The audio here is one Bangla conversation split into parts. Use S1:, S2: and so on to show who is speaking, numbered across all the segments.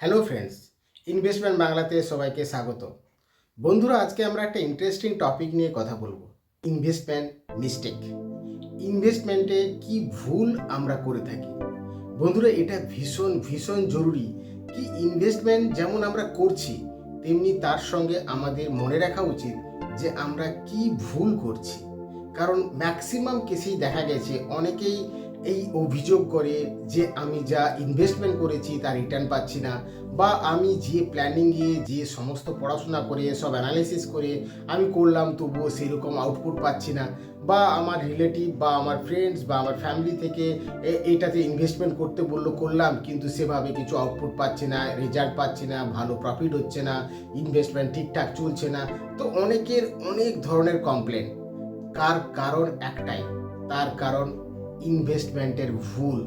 S1: হ্যালো ফ্রেন্ডস ইনভেস্টমেন্ট বাংলাতে সবাইকে স্বাগত। বন্ধুরা, আজকে আমরা একটা ইন্টারেস্টিং টপিক নিয়ে কথা বলব। ইনভেস্টমেন্ট মিস্টেক ইনভেস্টমেন্টে কি ভুল আমরা করে থাকি? বন্ধুরা, এটা ভীষণ ভীষণ জরুরি কি ইনভেস্টমেন্ট যেমন আমরা করছি, তেমনি তার সঙ্গে আমাদের মনে রাখা উচিত যে আমরা কি ভুল করছি। কারণ ম্যাক্সিমাম কেসেই দেখা গেছে, অনেকেই এই অভিযোগ করে যে আমি যা ইনভেস্টমেন্ট করেছি তার রিটার্ন পাচ্ছি না বা আমি যে প্ল্যানিংয়ে যে সমস্ত পড়াশোনা করে সব অ্যানালিসিস করে আমি করলাম তবুও সেরকম আউটপুট পাচ্ছি না বা আমার রিলেটিভ বা আমার ফ্রেন্ডস বা আমার ফ্যামিলি থেকে এটাতে ইনভেস্টমেন্ট করতে বলল, করলাম, কিন্তু সেভাবে কিছু আউটপুট পাচ্ছি না রেজাল্ট পাচ্ছি না, ভালো প্রফিট হচ্ছে না ইনভেস্টমেন্ট ঠিকঠাক চলছে না। তো অনেকের অনেক ধরনের কমপ্লেন কার কারণ একটাই, তার কারণ ইনভেস্টমেন্টের ভুল।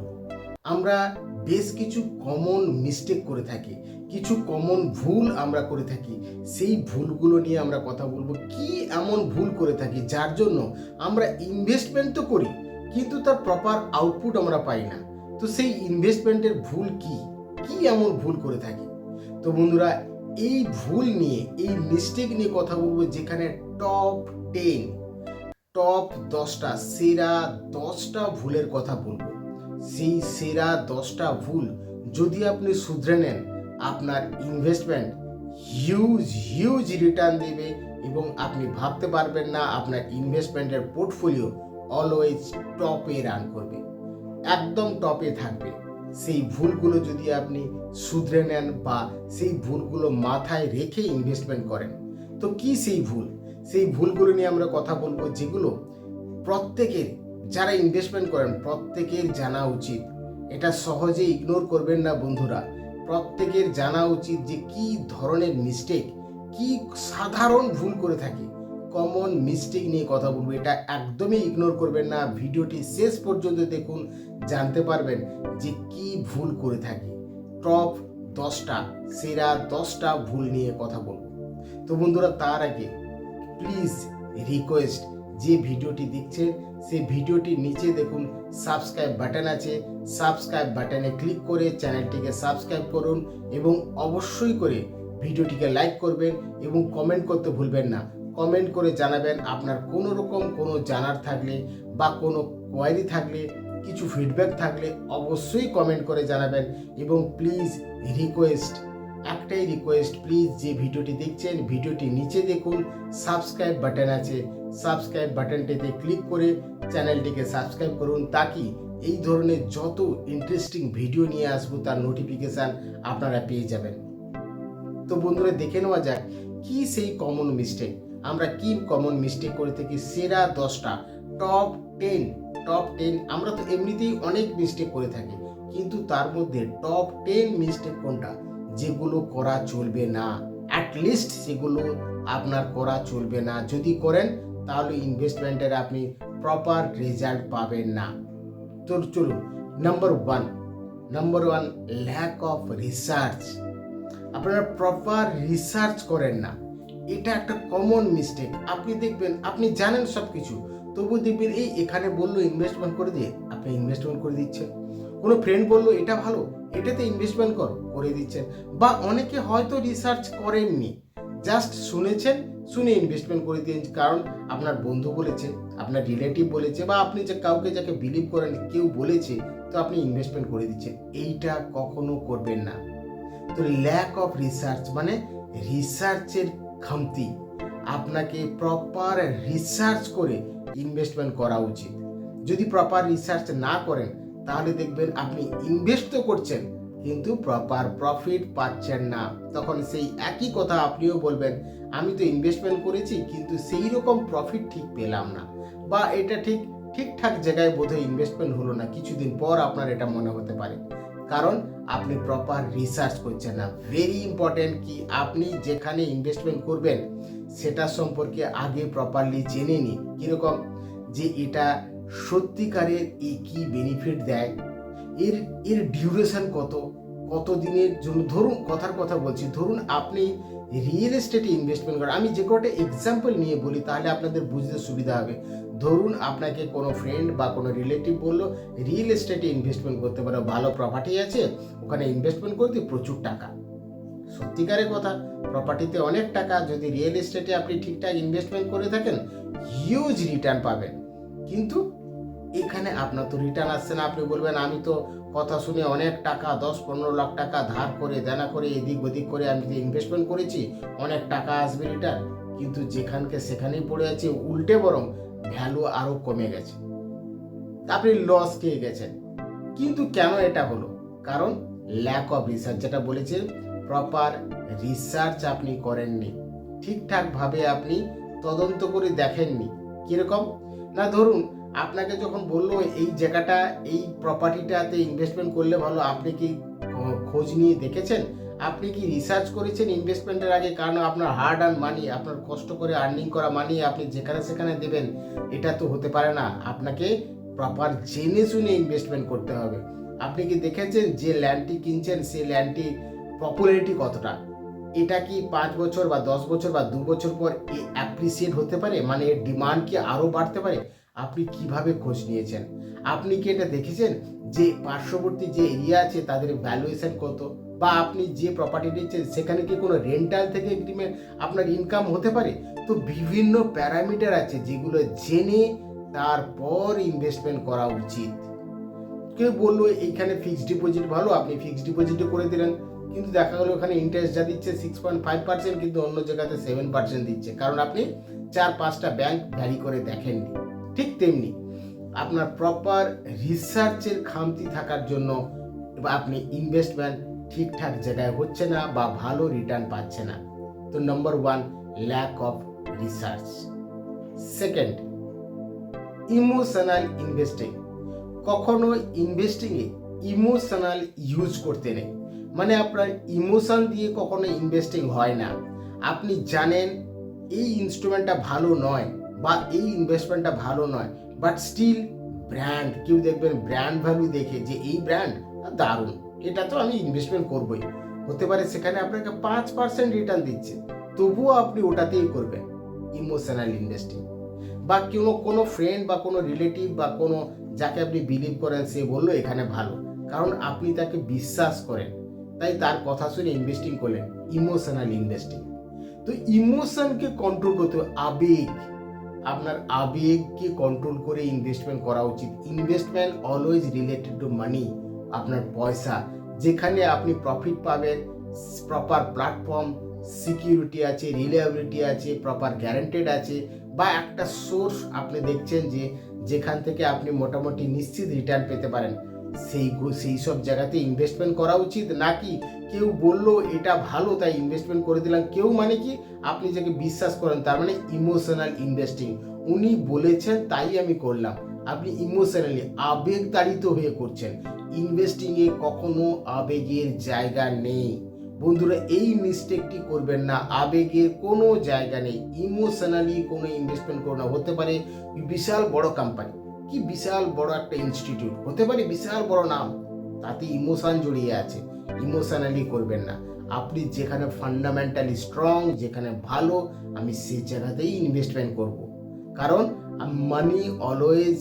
S1: আমরা বেশ কিছু কমন মিস্টেক করে থাকি, কিছু কমন ভুল আমরা করে থাকি, সেই ভুলগুলো নিয়ে আমরা কথা বলব। কি এমন ভুল করে থাকি, যার জন্য আমরা ইনভেস্টমেন্ট তো করি, কিন্তু তার প্রপার আউটপুট আমরা পাই না। তো সেই ইনভেস্টমেন্টের ভুল কি? কি এমন ভুল করে থাকি? তো বন্ধুরা, এই ভুল নিয়ে, এই মিস্টেক নিয়ে কথা বলব যেখানে টপ টেন টপ দশটা, সেরা দশটা ভুলের কথা বলব। সেই সেরা দশটা ভুল যদি আপনি শুধরে নেন, আপনার ইনভেস্টমেন্ট হিউজ হিউজ রিটার্ন দেবে এবং আপনি ভাবতে পারবেন না আপনার ইনভেস্টমেন্টের পোর্টফোলিও অলওয়েজ টপে রান করবে, একদম টপে থাকবে। সেই ভুলগুলো যদি আপনি শুধরে নেন বা সেই ভুলগুলো মাথায় রেখে ইনভেস্টমেন্ট করেন, তো কি সেই ভুল? সেই ভুলগুলো নিয়ে আমরা কথা বলব, যেগুলো প্রত্যেকের যারা ইনভেস্টমেন্ট করেন, প্রত্যেকের জানা উচিত। এটা সহজে ইগনোর করবেন না বন্ধুরা। প্রত্যেকের জানা উচিত যে কি ধরনের মিস্টেক কি সাধারণ ভুল করে থাকি। কমন মিস্টেক নিয়ে কথা বলব, এটা একদমই ইগনোর করবেন না। ভিডিওটি শেষ পর্যন্ত দেখুন, জানতে পারবেন যে কি ভুল করে থাকি। টপ দশটা, সেরা দশটা ভুল নিয়ে কথা বলব। তো বন্ধুরা, তার আগে প্লিজ রিকোয়েস্ট যে ভিডিওটি দেখছেন, সেই ভিডিওটির নিচে দেখুন সাবস্ক্রাইব বাটন আছে। সাবস্ক্রাইব বাটনে ক্লিক করে চ্যানেলটিকে সাবস্ক্রাইব করুন এবং অবশ্যই করে ভিডিওটিকে লাইক করবেন এবং কমেন্ট করতে ভুলবেন না। কমেন্ট করে জানাবেন আপনার কোনো রকম কোনো জানার থাকলে বা কোনো কোয়ারি থাকলে, কিছু ফিডব্যাক থাকলে অবশ্যই কমেন্ট করে জানাবেন এবং প্লিজ রিকোয়েস্ট একটাই রিকোয়েস্ট প্লিজ যে ভিডিওটি দেখছেন, ভিডিওটি নিচে দেখুন সাবস্ক্রাইব বাটন আছে। সাবস্ক্রাইব বাটনটিতে ক্লিক করে চ্যানেলটিকে সাবস্ক্রাইব করুন, তাকি এই ধরনের যত ইন্টারেস্টিং ভিডিও নিয়ে আসব, তার নোটিফিকেশান আপনারা পেয়ে যাবেন। তো বন্ধুরা, দেখে নেওয়া যাক, কি সেই কমন মিস্টেক আমরা কি কমন মিস্টেক করে থাকি? সেরা দশটা টপ টেন টপ টেন আমরা তো এমনিতেই অনেক মিস্টেক করে থাকি, কিন্তু তার মধ্যে টপ টেন মিস্টেক কোনটা? যেগুলো করা চলবে না অ্যাটলিস্ট সেগুলো আপনার করা চলবে না। যদি করেন, তাহলে ইনভেস্টমেন্টের আপনি প্রপার রেজাল্ট পাবেন না। তো চলুন number one number one lack of research আপনারা প্রপার রিসার্চ করেন না। এটা একটা কমন মিস্টেক আপনি দেখবেন, আপনি জানেন সব কিছু তবু দেখবেন, এই এখানে বলল ইনভেস্টমেন্ট করে দিয়ে, আপনি ইনভেস্টমেন্ট করে দিচ্ছেন। কোনো ফ্রেন্ড বলল, এটা ভালো, এটাতে ইনভেস্টমেন্ট করো, করে দিচ্ছেন। বা অনেকে হয়তো রিসার্চ করেননি জাস্ট শুনেছেন, শুনে ইনভেস্টমেন্ট করে দিয়েছেন। কারণ আপনার বন্ধু বলেছে, আপনার রিলেটিভ বলেছে, বা আপনি যে কাউকে যাকে বিলিভ করেন কেউ বলেছে, তো আপনি ইনভেস্টমেন্ট করে দিচ্ছেন। এইটা কখনো করবেন না। তো ল্যাক অফ রিসার্চ মানে রিসার্চের খামতি। আপনাকে প্রপার রিসার্চ করে ইনভেস্টমেন্ট করা উচিত। যদি প্রপার রিসার্চ না করেন তাহলে দেখবেন আপনি ইনভেস্ট তো করছেন, কিন্তু প্রপার প্রফিট পাচ্ছেন না। তখন সেই একই কথা আপনিও বলবেন, আমি তো ইনভেস্টমেন্ট করেছি, কিন্তু সেই রকম প্রফিট ঠিক পেলাম না। বা এটা ঠিক, ঠিকঠাক জায়গায় বোধহয় ইনভেস্টমেন্ট হলো না, কিছুদিন পর আপনার এটা মনে হতে পারে। কারণ আপনি প্রপার রিসার্চ করছেন না। ভেরি ইম্পর্টেন্ট কি আপনি যেখানে ইনভেস্টমেন্ট করবেন, সেটা সম্পর্কে আগে প্রপারলি জেনে নিন। কীরকম? যে এটা সত্যিকারের এই কি বেনিফিট দেয়? এর এর ডিউরেশন কত? কত দিনের জন্য? ধরুন, কথার কথা বলছি, ধরুন আপনি রিয়েল এস্টেটে ইনভেস্টমেন্ট করেন। আমি যে কটা এক্সাম্পল নিয়ে বলি, তাহলে আপনাদের বুঝতে সুবিধা হবে। ধরুন আপনাকে কোনো ফ্রেন্ড বা কোনো রিলেটিভ বলল রিয়েল এস্টেটে ইনভেস্টমেন্ট করতে পারো, ভালো প্রপার্টি আছে, ওখানে ইনভেস্টমেন্ট করতে প্রচুর টাকা। সত্যিকারের কথা প্রপার্টিতে অনেক টাকা, যদি রিয়েল এস্টেটে আপনি ঠিকঠাক ইনভেস্টমেন্ট করে থাকেন হিউজ রিটার্ন পাবেন। কিন্তু এখানে আপনার তো রিটার্ন আসছে না। আপনি বলবেন, আমি তো কথা শুনে অনেক টাকা, দশ, পনেরো লাখ টাকা ধার করে, দেনা করে, এদিক ওদিক করে আমি যে ইনভেস্টমেন্ট করেছি, অনেক টাকা আসবে রিটার্ন কিন্তু যেখানকে সেখানেই পড়ে আছে, উল্টে বরং ভ্যালু আরও কমে গেছে। আপনি লস খেয়ে গেছেন। কিন্তু কেন এটা হলো? কারণ ল্যাক অফ রিসার্চ যেটা বলেছে প্রপার রিসার্চ আপনি করেননি। ঠিকঠাকভাবে আপনি তদন্ত করে দেখেননি। কীরকম? না, ধরুন আপনাকে যখন বলল এই জায়গাটা, এই প্রপার্টিটাতে ইনভেস্টমেন্ট করলে ভালো, আপনি কি খোঁজ নিয়ে দেখেছেন? আপনি কি রিসার্চ করেছেন ইনভেস্টমেন্টের আগে? কারণ আপনার হার্ড আর্ন মানি আপনার কষ্ট করে আর্নিং করা মানি আপনি যেখানে সেখানে দেবেন, এটা তো হতে পারে না। আপনাকে প্রপার জেনে শুনে ইনভেস্টমেন্ট করতে হবে। আপনি কি দেখেছেন যে ল্যান্ডটি কিনছেন, সেই ল্যান্ডটি পপুলারিটি কতটা? এটা কি পাঁচ বছর বা দশ বছর বা দু বছর পর অ্যাপ্রিসিয়েট হতে পারে? মানে এর ডিমান্ড কি আরও বাড়তে পারে? আপনি কীভাবে খোঁজ নিয়েছেন? আপনি কি এটা দেখেছেন যে পার্শ্ববর্তী যে এরিয়া আছে তাদের ভ্যালুয়েশন কত? বা আপনি যে প্রপার্টি নিচ্ছেন, সেখানে কি কোনো রেন্টাল থেকে এগ্রিমেন্ট আপনার ইনকাম হতে পারে? তো বিভিন্ন প্যারামিটার আছে যেগুলো জেনে তারপর ইনভেস্টমেন্ট করা উচিত। কেউ বলল, এইখানে ফিক্সড ডিপোজিট ভালো, আপনি ফিক্সড ডিপোজিটও করে দিলেন। কিন্তু দেখা গেলো ওখানে ইন্টারেস্ট যা দিচ্ছে সিক্স পয়েন্ট ফাইভ পার্সেন্ট কিন্তু অন্য জায়গাতে সেভেন পার্সেন্ট দিচ্ছে। কারণ আপনি চার পাঁচটা ব্যাংক ভ্যারি করে দেখেননি। ঠিক তেমনি আপনার প্রপার রিসার্চের খামতি থাকার জন্য আপনি ইনভেস্টমেন্ট ঠিকঠাক জায়গায় হচ্ছে না বা ভালো রিটার্ন পাচ্ছে না। তো number one lack of research second emotional investing কখনো ইনভেস্টিংয়ে ইমোশনাল ইউজ করতে নেই। মানে আপনার ইমোশন দিয়ে কখনো ইনভেস্টিং হয় না। আপনি জানেন এই ইনস্ট্রুমেন্টটা ভালো নয়। বা এই ইনভেস্টমেন্টটা ভালো নয় বাট স্টিল ব্র্যান্ড কেউ দেখবেন ব্র্যান্ড ভ্যালু দেখে যে এই ব্র্যান্ড দারুণ। এটা তো আমি ইনভেস্টমেন্ট করবই। হতে পারে সেখানে আপনাকে পাঁচ পার্সেন্ট রিটার্ন দিচ্ছে। তবুও আপনি ওটাতেই করবেন ইমোশনাল ইনভেস্টিং বা কোনো কোনো ফ্রেন্ড বা কোনো রিলেটিভ বা কোনো যাকে আপনি বিলিভ করেন, সে বলল এখানে ভালো। কারণ আপনি তাকে বিশ্বাস করেন। তাই তার কথা শুনে ইনভেস্টিং করলেন ইমোশনাল ইনভেস্টিং তো ইমোশনকে কন্ট্রোল করতে হবে, আবেগ। আপনার আবেগকে কন্ট্রোল করে ইনভেস্টমেন্ট করা উচিত। Investment always related to money আপনার পয়সা। যেখানে আপনি প্রফিট পাবেন প্রপার প্ল্যাটফর্ম সিকিউরিটি আছে রিলায়েবিলিটি আছে প্রপার গ্যারান্টেড আছে, বা একটা সোর্স আপনি দেখছেন যে যেখান থেকে আপনি মোটামুটি নিশ্চিত রিটার্ন পেতে পারেন। সেই সেই সব জায়গাতে ইনভেস্টমেন্ট করা উচিত, নাকি কেউ বলল, এটা ভালো, তাই ইনভেস্টমেন্ট করে দিলাম। কেউ মানে কি, আপনি যাকে বিশ্বাস করেন, তার মানে ইমোশনাল ইনভেস্টিং উনি বলেছেন, তাই আমি করলাম। আপনি ইমোশনালি আবেগ তাড়িত হয়ে করছেন। ইনভেস্টিংয়ে কখনো আবেগের জায়গা নেই। বন্ধুরা, এই মিস্টেকটি করবেন না। আবেগের কোনো জায়গা নেই। ইমোশনালি কোনো ইনভেস্টমেন্ট করো না, হতে পারে বিশাল বড় কোম্পানি কি বিশাল বড় একটা ইনস্টিটিউট হতে পারে বিশাল বড় নাম। তাতে ইমোশন জড়িয়ে আছে। ইমোশনালি করবেন না। আপনি যেখানে ফান্ডামেন্টালি স্ট্রং যেখানে ভালো, আমি সেই জায়গাতেই ইনভেস্টমেন্ট করব। কারণ মানি অলওয়েজ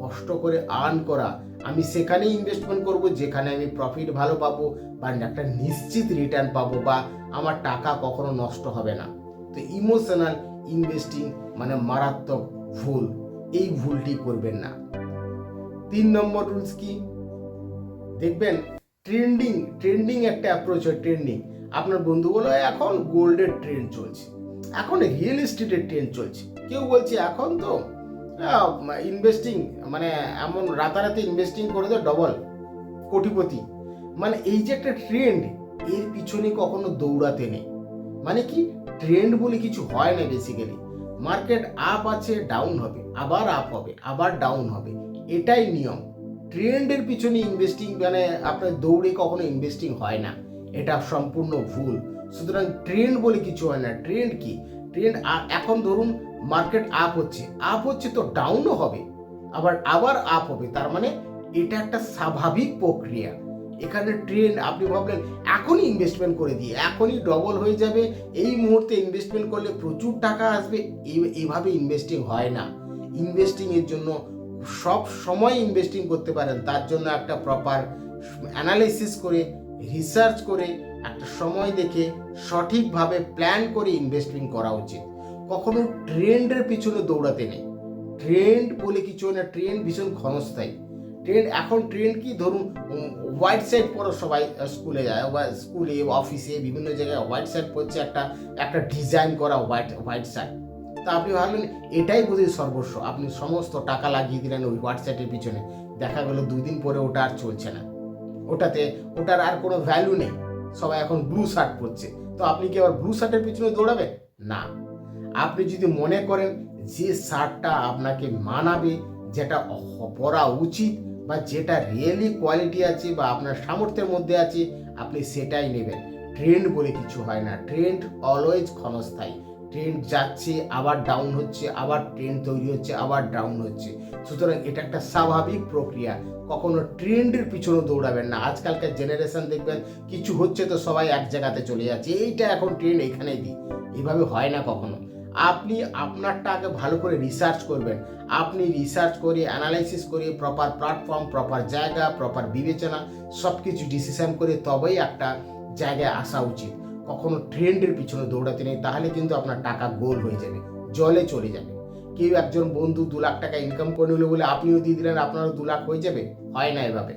S1: কষ্ট করে আর্ন করা, আমি সেখানেই ইনভেস্টমেন্ট করব যেখানে আমি প্রফিট ভালো পাবো বা একটা নিশ্চিত রিটার্ন পাবো বা আমার টাকা কখনো নষ্ট হবে না। তো ইমোশনাল ইনভেস্টিং মানে মারাত্মক ভুল, এই ভুলটি করবেন না। তিন নম্বর রুলস কি? দেখবেন ট্রেন্ডিং ট্রেন্ডিং একটা অ্যাপ্রোচ হয় ট্রেন্ডিং আপনার বন্ধু বলো, এখন গোল্ডের ট্রেন্ড চলছে। এখন রিয়েল এস্টেটের ট্রেন্ড চলছে। কেউ বলছে, এখন তো ইনভেস্টিং মানে এমন রাতারাতি ইনভেস্টিং করে দেয় ডবল কোটিপতি। মানে এই যে একটা ট্রেন্ড এর পিছনে কখনো দৌড়াতে নেই। মানে কি ট্রেন্ড বলে কিছু হয় না বেসিক্যালি মার্কেট আপ আছে ডাউন হবে। আবার আপ হবে, আবার ডাউন হবে। এটাই নিয়ম। ট্রেন্ডের পিছনে ইনভেস্টিং মানে আপনার দৌড়ে কখনো ইনভেস্টিং হয় না। এটা সম্পূর্ণ ভুল। সুতরাং ট্রেন্ড বলে কিছু হয় না। ট্রেন্ড কি? ট্রেন্ড এখন ধরুন মার্কেট আপ হচ্ছে। আপ হচ্ছে তো ডাউনও হবে। আবার আবার আপ হবে। তার মানে এটা একটা স্বাভাবিক প্রক্রিয়া। এখানে ট্রেন্ড আপনি ভাবলেন, এখনই ইনভেস্টমেন্ট করে দিয়ে, এখনই ডবল হয়ে যাবে। এই মুহূর্তে ইনভেস্টমেন্ট করলে প্রচুর টাকা আসবে। এই- এইভাবে ইনভেস্টিং হয় না। ইনভেস্টিং এর জন্য সব সময় ইনভেস্টিং করতে পারেন, তার জন্য একটা প্রপার অ্যানালাইসিস করে রিসার্চ করে, একটা সময় দেখে সঠিকভাবে প্ল্যান করে ইনভেস্টিং করা উচিত। কখনো ট্রেন্ডের পিছনে দৌড়াতে নেই। ট্রেন্ড বলে কিছু না ট্রেন্ড ভীষণ ক্ষণস্থায়ী। ট্রেন্ড এখন ট্রেন্ড কি? ধরুন হোয়াইট শার্ট পরো সবাই স্কুলে যায়, বা স্কুলে অফিসে বিভিন্ন জায়গায় হোয়াইট শার্ট পরছে, একটা একটা ডিজাইন করা হোয়াইট হোয়াইট শার্ট তা আপনি ভাবলেন, এটাই বোধহয় সর্বস্ব। আপনি সমস্ত টাকা লাগিয়ে দিলেন ওই হোয়াটসঅ্যাপের পিছনে। দেখা গেল দুই দিন পরে ওটা আর চলছে না। ওটাতে, ওটার আর কোনো ভ্যালু নেই। সবাই এখন ব্লু শার্ট পরছে। তো আপনি কি আবার ব্লু শার্টের পিছনে দৌড়াবেন? না। আপনি যদি মনে করেন যে শার্টটা আপনাকে মানাবে, যেটা পরা উচিত বা যেটা রিয়েলি কোয়ালিটি আছে বা আপনার সামর্থ্যের মধ্যে আছে, আপনি সেটাই নেবেন। ট্রেন্ড বলে কিছু হয় না। ট্রেন্ড অলওয়েজ ক্ষণস্থায়ী। ট্রেন্ড যাচ্ছে, আবার ডাউন হচ্ছে, আবার ট্রেন্ড তৈরি হচ্ছে, আবার ডাউন হচ্ছে। সুতরাং এটা একটা স্বাভাবিক প্রক্রিয়া। কখনো ট্রেন্ডের পিছনে দৌড়াবেন না। আজকালকার জেনারেশন দেখবেন, কিছু হচ্ছে তো সবাই এক জায়গাতে চলে যাচ্ছে। এইটা এখন ট্রেন্ড এখানেই দিই। এইভাবে হয় না কখনো। আপনি আপনারটা আগে ভালো করে রিসার্চ করবেন। আপনি রিসার্চ করে অ্যানালাইসিস করে প্রপার প্ল্যাটফর্ম প্রপার জায়গা প্রপার বিবেচনা সব কিছু ডিসিশন করে তবেই একটা জায়গায় আসা উচিত। কখনো ট্রেন্ডের পিছনে দৌড়াতে নেই, তাহলে কিন্তু আপনার টাকা গোল হয়ে যাবে, জলে চলে যাবে। কেউ একজন বন্ধু দু লাখ টাকা ইনকাম করে নিল বলে আপনিও দিয়ে দিলেন, আপনারও দু লাখ হয়ে যাবে? হয় না এভাবে।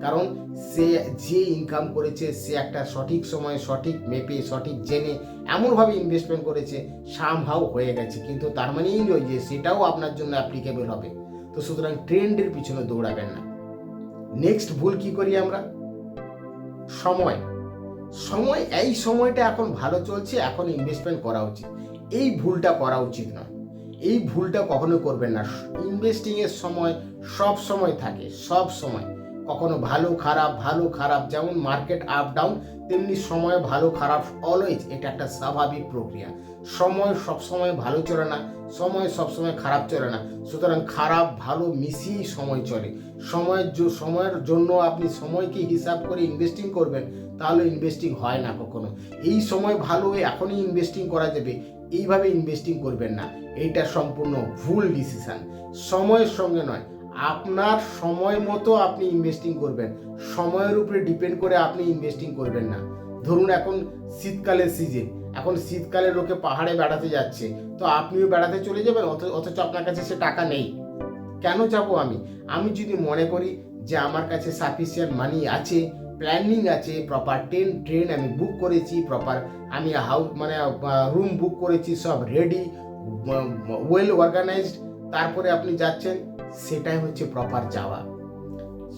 S1: কারণ সে যে ইনকাম করেছে, সে একটা সঠিক সময়ে সঠিক মেপে সঠিক জেনে এমনভাবে ইনভেস্টমেন্ট করেছে সামহাও হয়ে গেছে। কিন্তু তার মানে এই নয় যে সেটাও আপনার জন্য অ্যাপ্লিকেবল হবে। তো সুতরাং ট্রেন্ডের পিছনে দৌড়াবেন না। নেক্সট ভুল কি করি আমরা? সময়। সময়, এই সময়টা এখন ভালো চলছে, এখন ইনভেস্টমেন্ট করা উচিত। এই ভুলটা করা উচিত নয়। এই ভুলটা কখনো করবেন না। ইনভেস্টিং এর সময় সব সময় থাকে, সব সময়। কখনো ভালো, খারাপ ভালো, খারাপ, যেমন মার্কেট আপ ডাউন তেমনি সময় ভালো, খারাপ অলওয়েজ এটা একটা স্বাভাবিক প্রক্রিয়া। সময় সব সময় ভালো চলে না, সময় সব সময় খারাপ চলে না। সুতরাং খারাপ, ভালো মিশিয়েই সময় চলে। সময়ের সময়ের জন্য আপনি সময়কে হিসাব করে ইনভেস্টিং করবেন, তাহলে ইনভেস্টিং হয় না কখনো। এই সময় ভালো এখনই ইনভেস্টিং করা যাবে, এইভাবে ইনভেস্টিং করবেন না। এইটা সম্পূর্ণ ভুল ডিসিশন সময়ের সঙ্গে নয়, আপনার সময় মতো আপনি ইনভেস্টিং করবেন। সময়ের উপরে ডিপেন্ড করে আপনি ইনভেস্টিং করবেন না। ধরুন এখন শীতকালের সিজন এখন শীতকালে লোকে পাহাড়ে বেড়াতে যাচ্ছে। তো আপনিও বেড়াতে চলে যাবেন, অথ- অথচ আপনার কাছে সে টাকা নেই। কেন যাব আমি? আমি যদি মনে করি যে আমার কাছে সাফিসিয়েন্ট মানি আছে প্ল্যানিং আছে প্রপার ট্রেন ট্রেন আমি বুক করেছি প্রপার আমি হাউস মানে রুম বুক করেছি, সব রেডি ওয়েল অর্গানাইজড তারপরে আপনি যাচ্ছেন, সেটাই হচ্ছে প্রপার যাওয়া।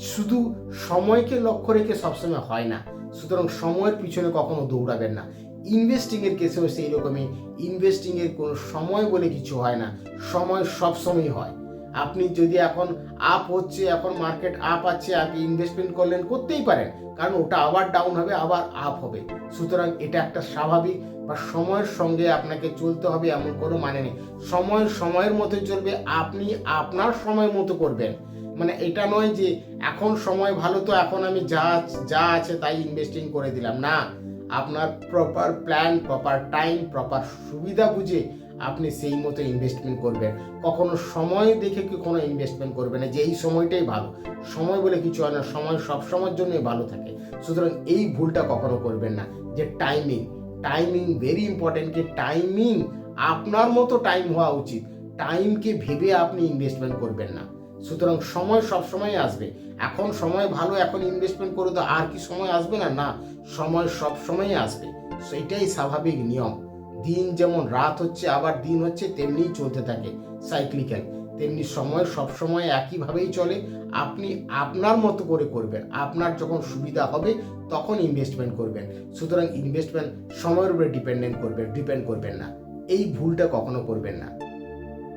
S1: শুধু সময়কে লক্ষ্য রেখে সবসময় হয় না। সুতরাং সময়ের পিছনে কখনো দৌড়াবেন না। ইনভেস্টিং এর কেসেও সেই রকমই ইনভেস্টিং এর কোনো সময় বলে কিছু হয় না। সময় সব সময় হয়। আপনি যদি এখন আপ হচ্ছে, এখন মার্কেট আপ আছে, আপনি ইনভেস্টমেন্ট করলেন, করতেই পারেন। কারণ ওটা আবার ডাউন হবে, আবার আপ হবে। সুতরাং এটা একটা স্বাভাবিক বা সময়ের সঙ্গে আপনাকে চলতে হবে এমন কোনো মানে নেই। সময় সময়ের মতো চলবে, আপনি আপনার সময় মতো করবেন। মানে এটা নয় যে, এখন সময় ভালো তো এখন আমি যা যা আছে তাই ইনভেস্টিং করে দিলাম। না। আপনার proper plan proper time proper সুবিধা বুঝে আপনি সেই মতো ইনভেস্টমেন্ট করবেন। কখনো সময় দেখে কি কোনো ইনভেস্টমেন্ট করবেন না, যে এই সময়টাই ভালো। সময় বলে কিছু হয় না, সময় সব সময়ের জন্যই ভালো থাকে। সুতরাং এই ভুলটা কখনো করবেন না, যে টাইমিং টাইমিং ভেরি ইম্পর্টেন্ট যে টাইমিং আপনার মতো টাইম হওয়া উচিত। টাইমকে ভেবে আপনি ইনভেস্টমেন্ট করবেন না। সুতরাং সময় সবসময় আসবে। এখন সময় ভালো, এখন ইনভেস্টমেন্ট করে তো আর কি সময় আসবে না? না, সময় সব সময় আসবে। সেটাই স্বাভাবিক নিয়ম। দিন যেমন রাত হচ্ছে, আবার দিন হচ্ছে তেমনিই চলতে থাকে সাইক্লিক্যাল তেমনি সময় সব সময় একইভাবেই চলে। আপনি আপনার মতো করে করবেন। আপনার যখন সুবিধা হবে, তখন ইনভেস্টমেন্ট করবেন। সুতরাং ইনভেস্টমেন্ট সময়ের উপরে ডিপেন্ডেন্ট করবেন ডিপেন্ড করবেন না। এই ভুলটা কখনো করবেন না।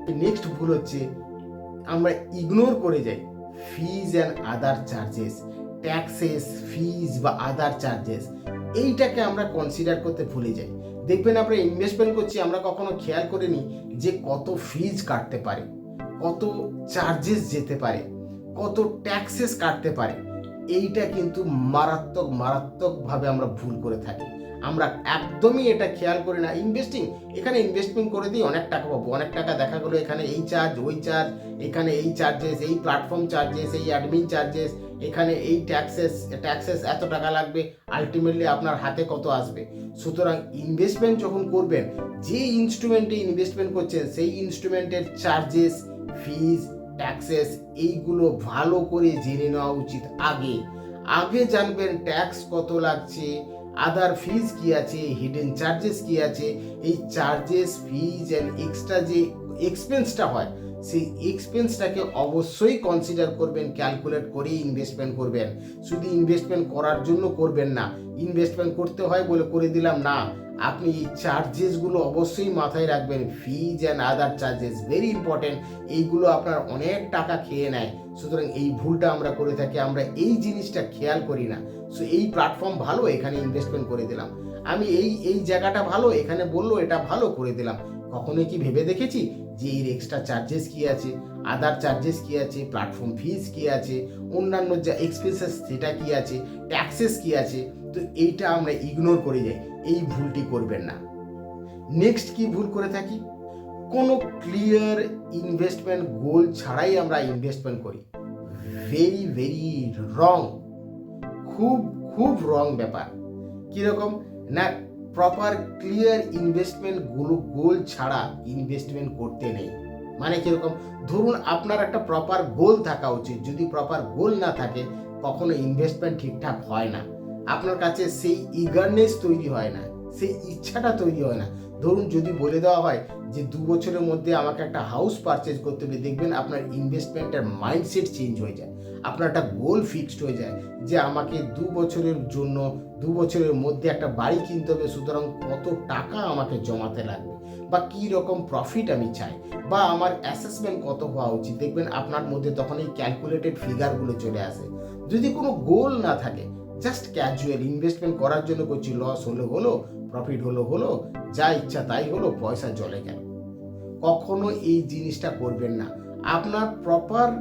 S1: নেক্সট ভুল হচ্ছে, আমরা ইগনোর করে যাই। Fees and other charges taxes fees বা আদার চার্জেস এইটাকে আমরা কনসিডার করতে ভুলে যাই। দেখবেন আমরা ইনভেস্টমেন্ট করছি, আমরা কখনো খেয়াল করিনি যে কত ফিজ কাটতে পারে, কত চার্জেস যেতে পারে, কত ট্যাক্সেস কাটতে পারে। এইটা কিন্তু মারাত্মক, মারাত্মকভাবে আমরা ভুল করে থাকি। আমরা একদমই এটা খেয়াল করি না। ইনভেস্টিং এখানে ইনভেস্টমেন্ট করে দিই অনেক টাকা পাবো। অনেক টাকা দেখা গেলো এখানে এই চার্জ ওই চার্জ এখানে এই চার্জেস এই প্ল্যাটফর্ম চার্জেস এই অ্যাডমিন চার্জেস এখানে এই ট্যাক্সেস ট্যাক্সেস এত টাকা লাগবে আলটিমেটলি আপনার হাতে কত আসবে? সুতরাং ইনভেস্টমেন্ট যখন করবেন, যে ইনস্ট্রুমেন্টে ইনভেস্টমেন্ট করছেন, সেই ইনস্ট্রুমেন্টের চার্জেস ফিজ ট্যাক্সেস এইগুলো ভালো করে জেনে নেওয়া উচিত আগে। আগে জানবেন ট্যাক্স কত লাগছে আদার ফিজ কি আছে হিডেন চার্জেস কি আছে, এই চার্জেস ফিজ অ্যান্ড এক্সট্রা যে এক্সপেন্সটা হয় সেই এক্সপেন্সটাকে অবশ্যই কনসিডার করবেন ক্যালকুলেট করেই ইনভেস্টমেন্ট করবেন। শুধু ইনভেস্টমেন্ট করার জন্য করবেন না ইনভেস্টমেন্ট করতে হয় বলে করে দিলাম, না। আপনি এই চার্জেসগুলো অবশ্যই মাথায় রাখবেন fees and other charges very important এইগুলো আপনার অনেক টাকা খেয়ে নেয়। সুতরাং এই ভুলটা আমরা করে থাকি, আমরা এই জিনিসটা খেয়াল করি না। সো এই প্ল্যাটফর্ম ভালো, এখানে ইনভেস্টমেন্ট করে দিলাম। আমি এই এই জায়গাটা ভালো, এখানে বলল, এটা ভালো করে দিলাম। কখনোই কি ভেবে দেখেছি? যে এর এক্সট্রা চার্জেস কী আছে আদার চার্জেস কী আছে প্ল্যাটফর্ম ফিজ কী আছে, অন্যান্য যা এক্সপেন্সেস সেটা কী আছে ট্যাক্সেস কী আছে, তো এইটা আমরা ইগনোর করে যাই, এই ভুলটি করবেন না। নেক্সট কি ভুল করে থাকি? কোনো ক্লিয়ার ইনভেস্টমেন্ট গোল ছাড়াই আমরা ইনভেস্টমেন্ট করি। ভেরি ভেরি রং খুব খুব রং ব্যাপার। কীরকম? না proper clear investment goal goal ছাড়া ইনভেস্টমেন্ট করতে নেই। মানে কীরকম? ধরুন আপনার একটা প্রপার গোল থাকা উচিত। যদি প্রপার গোল না থাকে, কখনো ইনভেস্টমেন্ট ঠিকঠাক হয় না। আপনার কাছে সেই ইগারনেস তৈরি হয় না, সেই ইচ্ছাটা তৈরি হয় না। ধরুন যদি বলে দেওয়া হয় যে, দু বছরের মধ্যে আমাকে একটা হাউস পারচেজ করতে হবে। দেখবেন আপনার ইনভেস্টমেন্টের মাইন্ডসেট চেঞ্জ হয়ে যায়। আপনার একটা গোল ফিক্সড হয়ে যায় যে, আমাকে দু বছরের জন্য দু বছরের মধ্যে একটা বাড়ি কিনতে হবে, সুতরাং কত টাকা আমাকে জমাতে লাগবে? বা কী রকম প্রফিট আমি চাই? বা আমার অ্যাসেসমেন্ট কত হওয়া উচিত? দেখবেন আপনার মধ্যে তখন এই ক্যালকুলেটেড ফিগারগুলো চলে আসে। যদি কোনো গোল না থাকে জাস্ট ক্যাজুয়াল ইনভেস্টমেন্ট করার জন্য করছি লস হলো হলো প্রফিট হলো হলো, যা ইচ্ছা তাই হলো, পয়সা জলে গেল। কখনো এই জিনিসটা করবেন না। আপনার প্রপার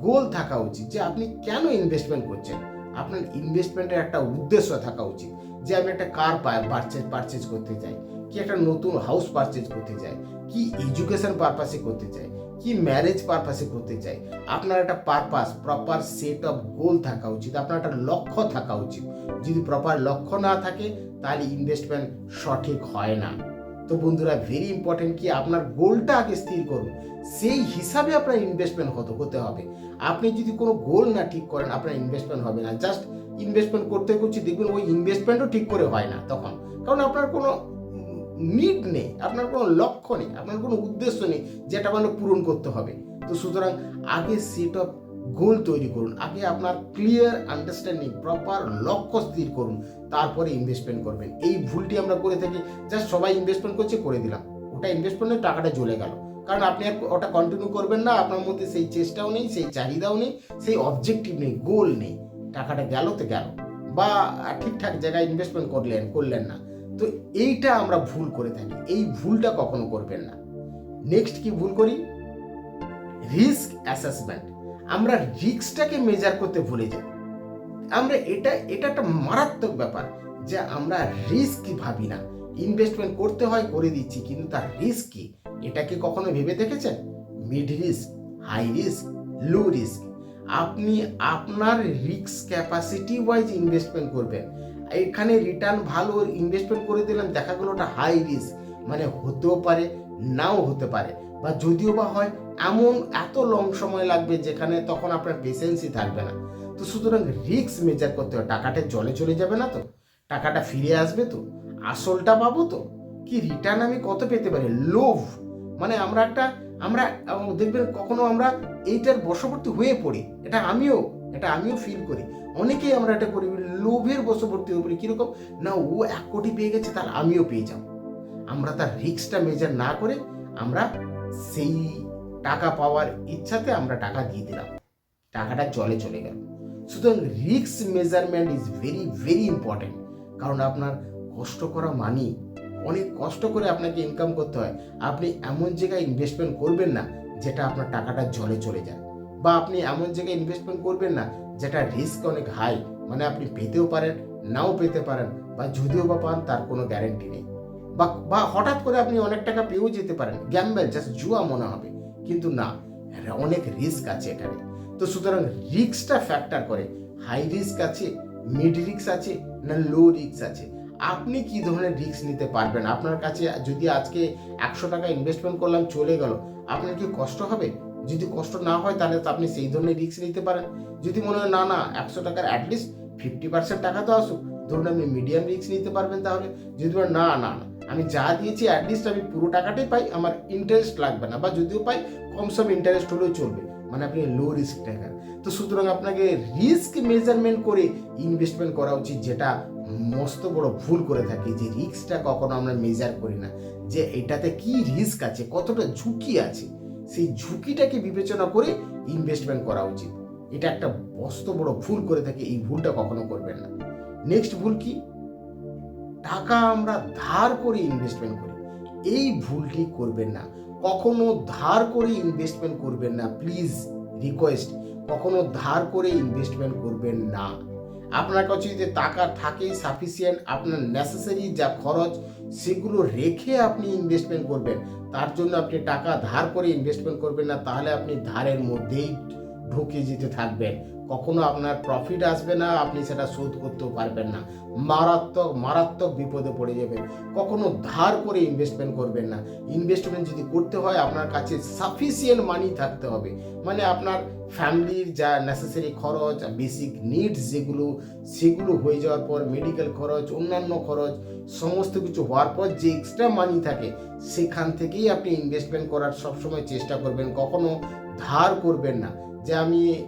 S1: গোল থাকা উচিত যে আপনি কেন ইনভেস্টমেন্ট করছেন? আপনার ইনভেস্টমেন্টের একটা উদ্দেশ্য থাকা উচিত যে আমি একটা কার পারচেজ পারচেজ করতে চাই। কি একটা নতুন হাউস পারচেজ করতে চাই? কি এডুকেশন পারপাসে করতে চাই? কি ম্যারেজ পারপাসে করতে চাই? আপনার একটা purpose proper set of goal থাকা উচিত। আপনার একটা লক্ষ্য থাকা উচিত। যদি প্রপার লক্ষ্য না থাকে, তাহলে ইনভেস্টমেন্ট সঠিক হয় না। তো বন্ধুরা ভেরি ইম্পর্টেন্ট কি, আপনার গোলটা আগে স্থির করুন। সেই হিসাবে আপনার ইনভেস্টমেন্ট হতে হতে হবে। আপনি যদি কোনো গোল না ঠিক করেন, আপনার ইনভেস্টমেন্ট হবে না। জাস্ট ইনভেস্টমেন্ট করতে করছি, দেখবেন ওই ইনভেস্টমেন্টও ঠিক করে হয় না তখন। কারণ আপনার কোনো নিড নেই, আপনার কোনো লক্ষ্য নেই, আপনার কোনো উদ্দেশ্য নেই, যেটা মানে পূরণ করতে হবে। তো সুতরাং আগে সেট অফ গোল তৈরি করুন। আগে আপনার ক্লিয়ার আন্ডারস্ট্যান্ডিং প্রপার লক্ষ্য স্থির করুন। তারপরে ইনভেস্টমেন্ট করবেন। এই ভুলটি আমরা করে থাকি। জাস্ট সবাই ইনভেস্টমেন্ট করছে, করে দিলাম। ওটা ইনভেস্টমেন্টের টাকাটা জ্বলে গেল। কারণ আপনি আর ওটা কন্টিনিউ করবেন না। আপনার মধ্যে সেই চেষ্টাও নেই, সেই চাহিদাও নেই, সেই অবজেক্টিভ নেই গোল নেই। টাকাটা গেল তো গেল। বা ঠিকঠাক জায়গায় ইনভেস্টমেন্ট করলেন করলেন না। তো এইটা আমরা ভুল করে থাকি। এই ভুলটা কখনো করবেন না। নেক্সট কি ভুল করি? রিস্ক অ্যাসেসমেন্ট আমরা রিস্কটাকে মেজার করতে ভুলে যাই। আমরা এটা এটা একটা মারাত্মক ব্যাপার যে আমরা রিস্ক ভাবি না। ইনভেস্টমেন্ট করতে হয়, করে দিচ্ছি, কিন্তু তার রিস্ক কি এটাকে কখনো ভেবে দেখেছেন? Mid risk high risk low risk আপনি আপনার রিস্ক ক্যাপাসিটি ওয়াইজ ইনভেস্টমেন্ট করবেন। এখানে রিটার্ন ভালো ইনভেস্টমেন্ট করে দিলাম, দেখা গেলো ওটা হাই রিস্ক মানে হতেও পারে নাও হতে পারে। বা যদিও বা হয়, এমন এত লং সময় লাগবে যেখানে তখন আপনার পেশেন্সই থাকবে না। তো সুতরাং রিস্ক মেজার করতে হবে। টাকাটা জলে চলে যাবে না তো? টাকাটা ফিরে আসবে তো? আসলটা পাবো তো? কি রিটার্ন আমি কত পেতে পারি? লোভ! মানে আমরা একটা, আমরা দেখবেন কখনো আমরা এইটার বশবর্তী হয়ে পড়ি। এটা আমিও এটা আমিও ফিল করি। অনেকেই আমরা এটা করি, লোভের বশবর্তী হয়ে পড়ি। কীরকম? না, ও এক কোটি পেয়ে গেছে, তার আমিও পেয়ে যাব। আমরা তার রিস্কটা মেজার না করে আমরা সেই টাকা পাওয়ার ইচ্ছাতে আমরা টাকা দিয়ে দিলাম। টাকাটা জলে চলে গেল। সুতরাং risk measurement is very very important কারণ আপনার কষ্ট করা মানি অনেক কষ্ট করে আপনাকে ইনকাম করতে হয়। আপনি এমন জায়গায় ইনভেস্টমেন্ট করবেন না যেটা আপনার টাকাটা জলে চলে যায়। বা আপনি এমন জায়গায় ইনভেস্টমেন্ট করবেন না যেটা রিস্ক অনেক হাই মানে আপনি পেতেও পারেন, নাও পেতে পারেন, বা যদিও বা পান, তার কোনো গ্যারেন্টি নেই। বা বা হঠাৎ করে আপনি অনেক টাকা পেয়েও যেতে পারেন। গ্যাম্বেল জাস্ট জুয়া মনে হবে। কিন্তু না অনেক রিস্ক আছে এখানে তো সুতরাং রিস্কটা ফ্যাক্টর করে। হাই রিস্ক আছে মিড রিস্ক আছে, না লো রিস্ক আছে। আপনি কি ধরনের রিস্ক নিতে পারবেন? আপনার কাছে যদি আজকে একশো টাকা ইনভেস্টমেন্ট করলাম, চলে গেল। আপনার কি কষ্ট হবে? যদি কষ্ট না হয়, তাহলে তো আপনি সেই ধরনের রিস্ক নিতে পারেন। যদি মনে হয় না না, একশো টাকার অ্যাটলিস্ট ফিফটি পার্সেন্ট টাকা তো আসুক। ধরুন আপনি মিডিয়াম রিস্ক নিতে পারবেন তাহলে। যদি না না না, আমি যা দিয়েছি অ্যাটলিস্ট আমি পুরো টাকাটাই পাই, আমার ইন্টারেস্ট লাগবে না, বা যদিও পাই, কম সম ইন্টারেস্ট হলেও চলবে। মানে আপনি লো রিস্ক টাকা। তো সুতরাং আপনাকে রিস্ক মেজারমেন্ট করে ইনভেস্টমেন্ট করা উচিত, যেটা মস্ত বড় ভুল করে থাকি, যে রিস্কটা কখনো আমরা মেজার করি না। যে এটাতে কি রিস্ক আছে, কতটা ঝুঁকি আছে, সেই ঝুঁকিটাকে বিবেচনা করে ইনভেস্টমেন্ট করা উচিত। এটা একটা মস্ত বড় ভুল করে থাকে, এই ভুলটা কখনো করবেন না। নেক্সট ভুল কি? টাকা আমরা ধার করে ইনভেস্টমেন্ট করি। এই ভুলটি করবেন না। কখনো ধার করে ইনভেস্টমেন্ট করবেন না। প্লিজ রিকোয়েস্ট কখনো ধার করে ইনভেস্টমেন্ট করবেন না। আপনার কাছে যদি টাকা থাকে সাফিসিয়েন্ট আপনার নেসেসারি যা খরচ, সেগুলো রেখে আপনি ইনভেস্টমেন্ট করবেন, তার জন্য আপনি টাকা ধার করে ইনভেস্টমেন্ট করবেন না, তাহলে আপনি ধারের মধ্যেই ঢুকে যেতে থাকবেন। কখনো আপনার প্রফিট আসবে না, আপনি সেটা শোধ করতেও পারবেন না। মারাত্মক মারাত্মক বিপদে পড়ে যাবেন। কখনো ধার করে ইনভেস্টমেন্ট করবেন না। ইনভেস্টমেন্ট যদি করতে হয়, আপনার কাছে সাফিসিয়েন্ট মানি থাকতে হবে। মানে আপনার ফ্যামিলির যা নেসেসারি খরচ বেসিক নিডস যেগুলো, সেগুলো হয়ে যাওয়ার পর মেডিকেল খরচ, অন্যান্য খরচ, সমস্ত কিছু হওয়ার পর যে এক্সট্রা মানি থাকে, সেখান থেকেই আপনি ইনভেস্টমেন্ট করার সবসময় চেষ্টা করবেন। কখনো ধার করবেন না। যে আমি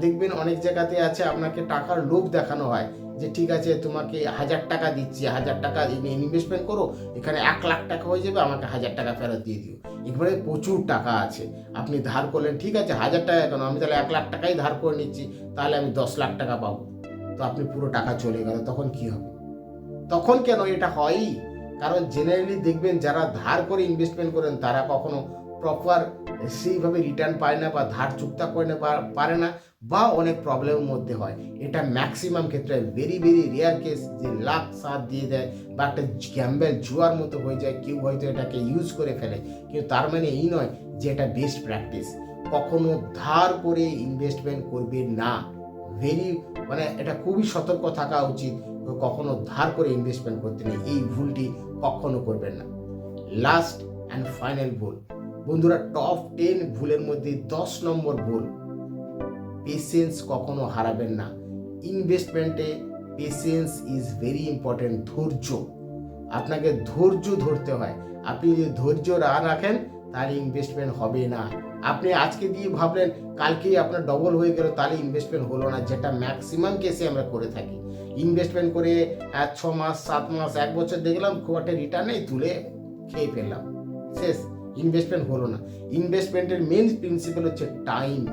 S1: দেখবেন অনেক জায়গাতে আছে আপনাকে টাকার লোভ দেখানো হয় যে ঠিক আছে তোমাকে হাজার টাকা দিচ্ছি, হাজার টাকা ইনভেস্টমেন্ট করো, এখানে এক লাখ টাকা হয়ে যাবে, আমাকে হাজার টাকা ফেরত দিয়ে দিও। এখানে প্রচুর টাকা আছে। আপনি ধার করলেন, ঠিক আছে, হাজার টাকা কেন? আমি তাহলে এক লাখ টাকাই ধার করে নিচ্ছি, তাহলে আমি দশ লাখ টাকা পাবো। তো আপনি পুরো টাকা চলে গেল, তখন কি হবে? তখন কেন এটা হয়ই? কারণ জেনারেলি দেখবেন যারা ধার করে ইনভেস্টমেন্ট করেন, তারা কখনো প্রপার সেইভাবে রিটার্ন পায় না বা ধার চুক্তা করে না পারে না বা অনেক প্রবলেমের মধ্যে হয়। এটা ম্যাক্সিমাম ক্ষেত্রে ভেরি ভেরি রেয়ার কেস যে লাখ সাথ দিয়ে দেয় বা একটা গ্যাম্বেল জুয়ার মতো হয়ে যায়, কেউ হয়তো এটাকে ইউজ করে ফেলে। কিন্তু তার মানে এই নয় যে এটা বেস্ট প্র্যাকটিস কখনো ধার করে ইনভেস্টমেন্ট করবে না। ভেরি মানে এটা খুবই সতর্ক থাকা উচিত কখনো ধার করে ইনভেস্টমেন্ট করতে নেই। এই ভুলটি কখনো করবেন না। লাস্ট অ্যান্ড ফাইনাল ভুল বন্ধুরা টপ টেন ভুলের মধ্যে দশ নম্বর ভুল। পেশেন্স কখনো হারাবেন না। ইনভেস্টমেন্টে পেশেন্স ইজ ভেরি ইম্পর্টেন্ট ধৈর্য। আপনাকে ধৈর্য ধরতে হয়। আপনি যদি ধৈর্য না রাখেন, তাহলে ইনভেস্টমেন্ট হবে না। আপনি আজকে দিয়ে ভাবলেন, কালকেই আপনার ডবল হয়ে গেল, তাহলে ইনভেস্টমেন্ট হলো না। যেটা ম্যাক্সিমাম কেসে আমরা করে থাকি। ইনভেস্টমেন্ট করে এক ছ মাস, সাত মাস, এক বছর দেখলাম, খুব একটা রিটার্নেই তুলে খেয়ে ফেললাম। শেষ। ইনভেস্টমেন্ট হলো না। ইনভেস্টমেন্টের মেন প্রিন্সিপাল হচ্ছে টাইম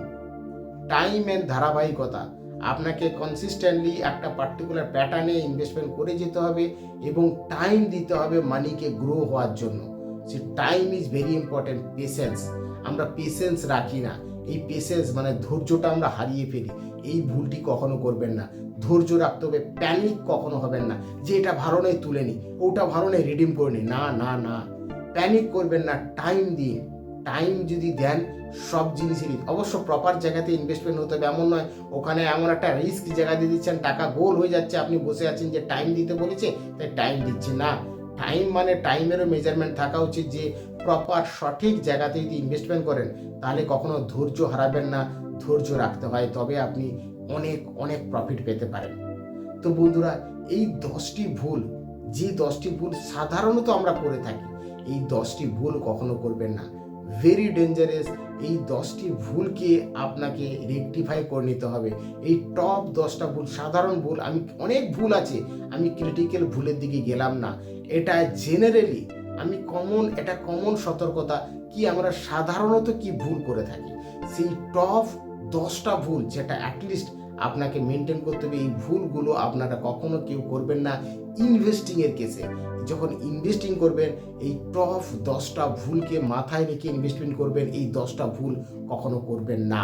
S1: টাইম অ্যান্ড ধারাবাহিকতা। আপনাকে কনসিস্টেন্টলি একটা পার্টিকুলার প্যাটার্নে ইনভেস্টমেন্ট করে যেতে হবে এবং টাইম দিতে হবে মানিকে গ্রো হওয়ার জন্য। সে time is very important patience আমরা পেশেন্স রাখি না। এই পেশেন্স মানে ধৈর্যটা আমরা হারিয়ে ফেলি। এই ভুলটি কখনো করবেন না। ধৈর্য রাখতে হবে প্যানিক কখনো হবেন না। যে এটা ভালো তুলে নি, ওটা ভালো রিডিম করে নি। না না না। প্যানিক করবেন না টাইম দিয়ে। টাইম যদি দেন, সব জিনিসেরই অবশ্য প্রপার জায়গাতে ইনভেস্টমেন্ট হতে হবে, এমন নয়, ওখানে এমন একটা রিস্ক জায়গা দিয়ে দিচ্ছেন, টাকা গোল হয়ে যাচ্ছে, আপনি বসে আছেন যে টাইম দিতে বলেছে, তাই টাইম দিচ্ছে না। টাইম মানে টাইমেরও মেজারমেন্ট থাকা উচিত যে প্রপার সঠিক জায়গাতে যদি ইনভেস্টমেন্ট করেন, তাহলে কখনো ধৈর্য হারাবেন না, ধৈর্য রাখতে হয়, তবে আপনি অনেক অনেক প্রফিট পেতে পারেন। তো বন্ধুরা, এই দশটি ভুল, যে দশটি ভুল সাধারণত আমরা করে থাকি এই দশটি ভুল কখনো করবেন না। ভেরি ডেঞ্জারাস এই দশটি ভুলকে আপনাকে রেকটিফাই করে নিতে হবে। এই টপ দশটা ভুল, সাধারণ ভুল, আমি অনেক ভুল আছে, আমি ক্রিটিক্যাল ভুলের দিকে গেলাম না। এটা জেনারেলি আমি কমন এটা কমন সতর্কতা কি আমরা সাধারণত কি ভুল করে থাকি। সেই টপ দশটা ভুল যেটা অ্যাটলিস্ট আপনাকে মেনটেন করতে হবে। এই ভুলগুলো আপনারা কখনো কেউ করবেন না ইনভেস্টিংয়ের কেসে যখন ইনভেস্টিং করবেন, এই টপ দশটা ভুলকে মাথায় রেখে ইনভেস্টমেন্ট করবেন, এই দশটা ভুল কখনো করবেন না।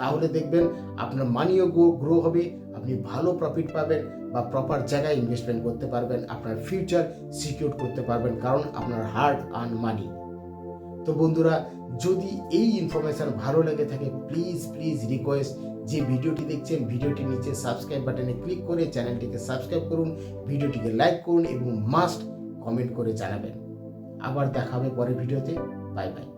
S1: তাহলে দেখবেন আপনার মানিও গ্রো হবে, আপনি ভালো প্রফিট পাবেন বা প্রপার জায়গায় ইনভেস্টমেন্ট করতে পারবেন, আপনার ফিউচার সিকিউর করতে পারবেন, কারণ আপনার হার্ড আর্ন মানি তো বন্ধুরা, যদি এই ইনফরমেশন ভালো লেগে থাকে প্লিজ প্লিজ রিকোয়েস্ট যে ভিডিওটি দেখছেন ভিডিওটি নিচে সাবস্ক্রাইব বাটনে ক্লিক করে চ্যানেলটিকে সাবস্ক্রাইব করুন, ভিডিওটিকে লাইক করুন এবং মাস্ট কমেন্ট করে জানাবেন। আবার দেখা হবে পরের ভিডিওতে। Bye bye